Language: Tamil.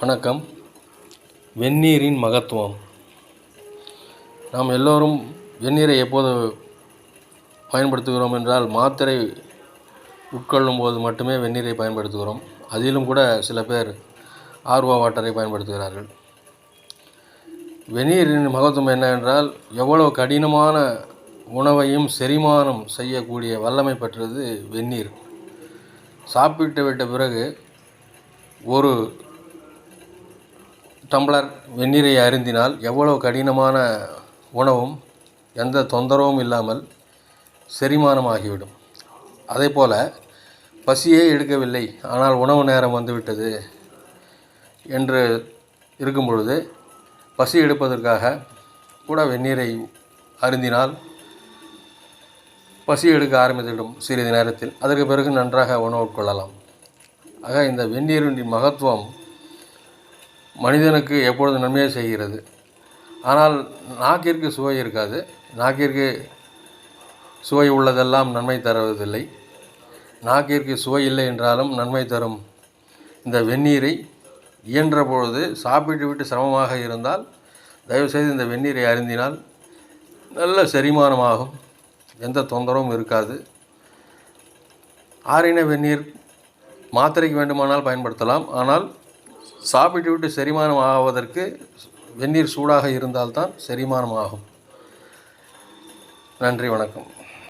வணக்கம். வெந்நீரின் மகத்துவம். நாம் எல்லோரும் வெந்நீரை எப்போது பயன்படுத்துகிறோம் என்றால் மாத்திரை உட்கொள்ளும் போது மட்டுமே வெந்நீரை பயன்படுத்துகிறோம். அதிலும் கூட சில பேர் ஆர்வா வாட்டரை பயன்படுத்துகிறார்கள். வெந்நீரின் மகத்துவம் என்னவென்றால் எவ்வளவு கடினமான உணவையும் செரிமானம் செய்யக்கூடிய வல்லமை பெற்றது வெந்நீர். சாப்பிட்டு விட்ட பிறகு ஒரு டம்ளர் வெந்நீரை அருந்தினால் எவ்வளவு கடினமான உணவும் எந்த தொந்தரவும் இல்லாமல் செரிமானமாகிவிடும். அதே போல் பசியே எடுக்கவில்லை ஆனால் உணவு நேரம் வந்துவிட்டது என்று இருக்கும் பொழுது பசி எடுப்பதற்காக கூட வெந்நீரை அருந்தினால் பசி எடுக்க ஆரம்பித்துவிடும் சிறிது நேரத்தில். அதற்கு பிறகு நன்றாக உணவு உட்கொள்ளலாம். ஆக இந்த வெந்நீரின் மகத்துவம் மனிதனுக்கு எப்பொழுது நன்மையை செய்கிறது. ஆனால் நாக்கிற்கு சுவை இருக்காது. நாக்கிற்கு சுவை உள்ளதெல்லாம் நன்மை தருவதில்லை. நாக்கிற்கு சுவை இல்லை என்றாலும் நன்மை தரும். இந்த வெந்நீரை இயன்ற பொழுது சாப்பிட்டு விட்டு சிரமமாக இருந்தால் தயவுசெய்து இந்த வெந்நீரை அருந்தினால் நல்ல செரிமானமாகும். எந்த தொந்தரவும் இருக்காது. ஆறின வெந்நீர் மாத்திரைக்கு வேண்டுமானால் பயன்படுத்தலாம். ஆனால் சாப்பிட்டு விட்டு செரிமானம் ஆவதற்கு வெந்நீர் சூடாக இருந்தால்தான் செரிமானம் ஆகும் நன்றி வணக்கம்.